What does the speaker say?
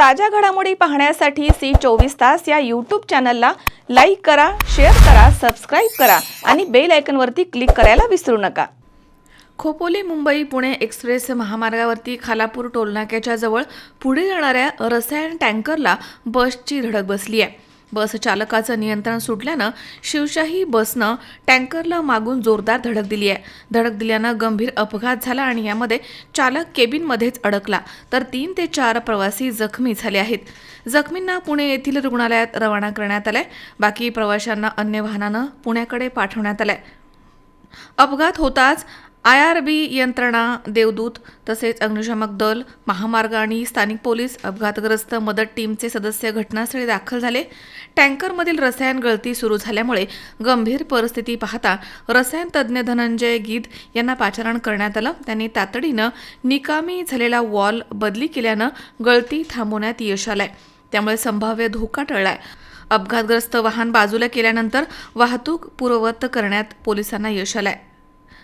ताज्या घडामोडी पाहण्यासाठी सी चोवीस तास या यूट्यूब चॅनलला लाईक करा शेअर करा सबस्क्राईब करा आणि बेल आयकनवरती क्लिक करायला विसरू नका. खोपोली मुंबई पुणे एक्सप्रेस महामार्गावरती खालापूर टोलनाक्याच्या जवळ पुढे जाणाऱ्या रसायन टँकरला बसची धडक बसली आहे. बस चालकाचं नियंत्रण सुटल्यानं शिवशाही बसनं टँकरला मागून जोरदार धडक दिली आहे. धडक दिल्यानं गंभीर अपघात झाला आणि यामध्ये चालक केबिनमध्येच अडकला. तर तीन ते चार प्रवासी जखमी झाले आहेत. जखमींना पुणे येथील रुग्णालयात रवाना करण्यात आलंय. बाकी प्रवाशांना अन्य वाहनानं पुण्याकडे पाठवण्यात आलंय. अपघात होताच आय आर बी यंत्रणा देवदूत तसेच अग्निशामक दल महामार्ग आणि स्थानिक पोलीस अपघातग्रस्त मदत टीमचे सदस्य घटनास्थळी दाखल झाले. टँकरमधील रसायन गळती सुरू झाल्यामुळे गंभीर परिस्थिती पाहता रसायन तज्ज्ञ धनंजय गीद यांना पाचारण करण्यात आलं. त्यांनी तातडीनं निकामी झालेला वॉल बदली केल्यानं गळती थांबवण्यात यश आलंय. त्यामुळे संभाव्य धोका टळलाय. अपघातग्रस्त वाहन बाजूला केल्यानंतर वाहतूक पूर्ववत करण्यात पोलिसांना यश आलंय.